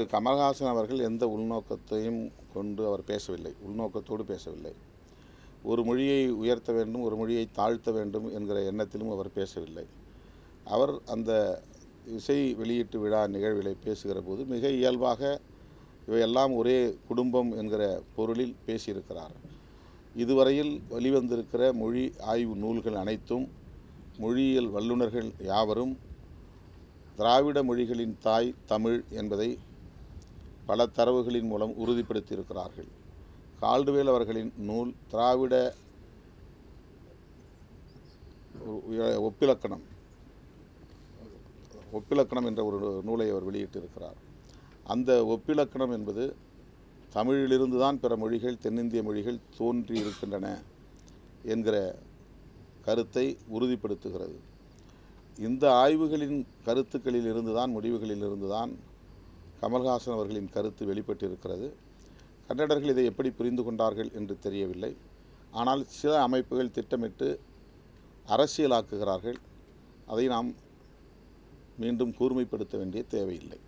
திரு கமல்ஹாசன் அவர்கள் எந்த உள்நோக்கத்தையும் கொண்டு அவர் பேசவில்லை. உள்நோக்கத்தோடு பேசவில்லை. ஒரு மொழியை உயர்த்த வேண்டும் ஒரு மொழியை தாழ்த்த வேண்டும் என்கிற எண்ணத்திலும் அவர் பேசவில்லை. அவர் அந்த இசை வெளியீட்டு விழா நிகழ்விலே பேசுகிற போது மிக இயல்பாக இவையெல்லாம் ஒரே குடும்பம் என்கிற பொருளில் பேசியிருக்கிறார். இதுவரையில் வெளிவந்திருக்கிற மொழி ஆய்வு நூல்கள் அனைத்தும் மொழியியல் வல்லுநர்கள் யாவரும் திராவிட மொழிகளின் தாய் தமிழ் என்பதை பல தரவுகளின் மூலம் உறுதிப்படுத்தியிருக்கிறார்கள். கால்டுவேல் அவர்களின் நூல் திராவிட ஒப்பிலக்கணம் ஒப்பிலக்கணம் என்ற ஒரு நூலை அவர் வெளியிட்டிருக்கிறார். அந்த ஒப்பிலக்கணம் என்பது தமிழிலிருந்து தான் பிற மொழிகள் தென்னிந்திய மொழிகள் தோன்றி இருக்கின்றன என்கிற கருத்தை உறுதிப்படுத்துகிறது. இந்த ஆய்வுகளின் கருத்துக்களில் இருந்துதான் முடிவுகளில் இருந்துதான் கமல்ஹாசன் அவர்களின் கருத்து வெளிப்பட்டிருக்கிறது. கன்னடர்கள் இதை எப்படி புரிந்து கொண்டார்கள் என்று தெரியவில்லை. ஆனால் சில அமைப்புகள் திட்டமிட்டு அரசியலாக்குகிறார்கள். அதை நாம் மீண்டும் கூர்மைப்படுத்த வேண்டிய தேவையில்லை.